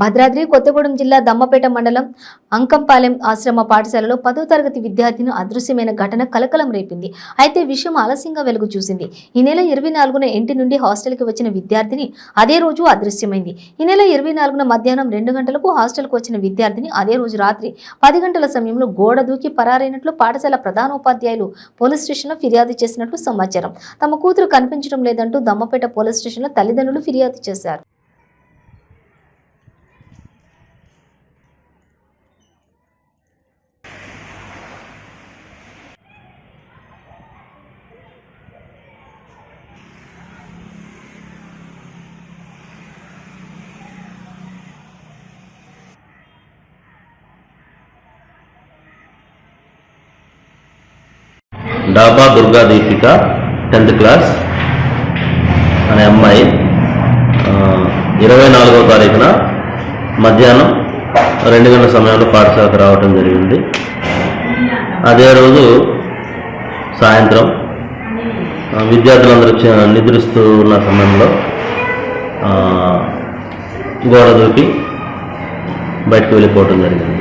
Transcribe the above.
భద్రాద్రి కొత్తగూడెం జిల్లా దమ్మపేట మండలం అంకంపాలెం ఆశ్రమ పాఠశాలలో పదో తరగతి విద్యార్థిని అదృశ్యమైన ఘటన కలకలం రేపింది. అయితే విషయం ఆలస్యంగా వెలుగు చూసింది. ఈ నెల ఇరవై నాలుగున ఇంటి నుండి హాస్టల్కి వచ్చిన విద్యార్థిని అదే రోజు అదృశ్యమైంది. ఈ నెల ఇరవై నాలుగున మధ్యాహ్నం రెండు గంటలకు హాస్టల్కు వచ్చిన విద్యార్థిని అదే రోజు రాత్రి పది గంటల సమయంలో గోడ దూకి పరారైనట్లు పాఠశాల ప్రధానోపాధ్యాయులు పోలీస్ స్టేషన్లో ఫిర్యాదు చేసినట్లు సమాచారం. తమ కూతురు కనిపించడం లేదంటూ దమ్మపేట పోలీస్ స్టేషన్లో తల్లిదండ్రులు ఫిర్యాదు చేశారు. డాబా దుర్గా దీపిక టెన్త్ క్లాస్ అనే అమ్మాయి. ఇరవై నాలుగవ తారీఖున మధ్యాహ్నం రెండు గంటల సమయంలో పాఠశాలకు రావటం జరిగింది. అదే రోజు సాయంత్రం విద్యార్థులందరూ నిద్రిస్తూ ఉన్న సమయంలో గోడ దూకి బయటకు వెళ్ళిపోవటం జరిగింది.